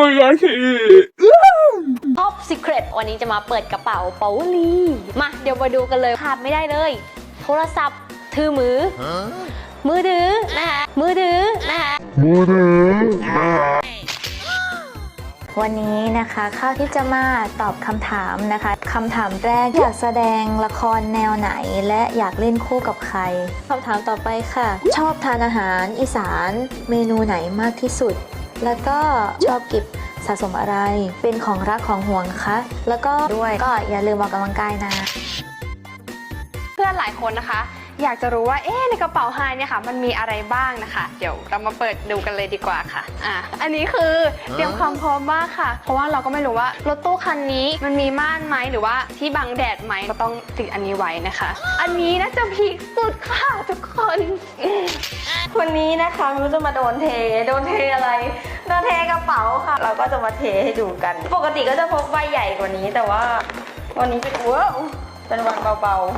วยกันทีท็อปซีเครตวันนี้จะมาเปิดกระเป๋าเปาลีมาเดี๋ยวมาดูกันเลยขาดไม่ได้เลย โทรศัพท์ถือมือ มือถือนะคะมือถือนะคะวันนี้นะคะข้าวที่จะมาตอบคำถามนะคะคำถามแรกอยากแสดงละครแนวไหน และอยากเล่นคู่กับใครคำถามต่อไปค่ะ ชอบทานอาหารอีสานเมนูไหนมากที่สุด แล้วก็ชอบเก็บสะสมอะไร เป็นของรักของห่วงคะแล้วก็ด้วยก็อย่าลืมออกกำลังกายนะ เพื่อนหลายคนนะคะ อยากจะรู้ว่าเอ๊ะในกระเป๋าไฮเนี่ยค่ะมันมีอะไรบ้างนะคะ เดี๋ยวเรามาเปิดดูกันเลยดีกว่าค่ะอะ อันนี้คือเตรียมความพร้อมมากค่ะ เพราะว่าเราก็ไม่รู้ว่ารถตู้คันนี้มันมีม่านไหมหรือว่าที่บังแดดไหมก็ต้องติดอันนี้ไว้นะคะ อันนี้น่าจะพีคสุดค่ะทุกคนวันนี้นะคะมิวจะมาโดนเท โดนเทอะไร โดนเทกระเป๋าค่ะ เราก็จะมาเทให้ดูกัน ปกติก็จะพกใบใหญ่กว่านี้ แต่ว่าวันนี้เป็นว้าวเป็นวันเบาๆ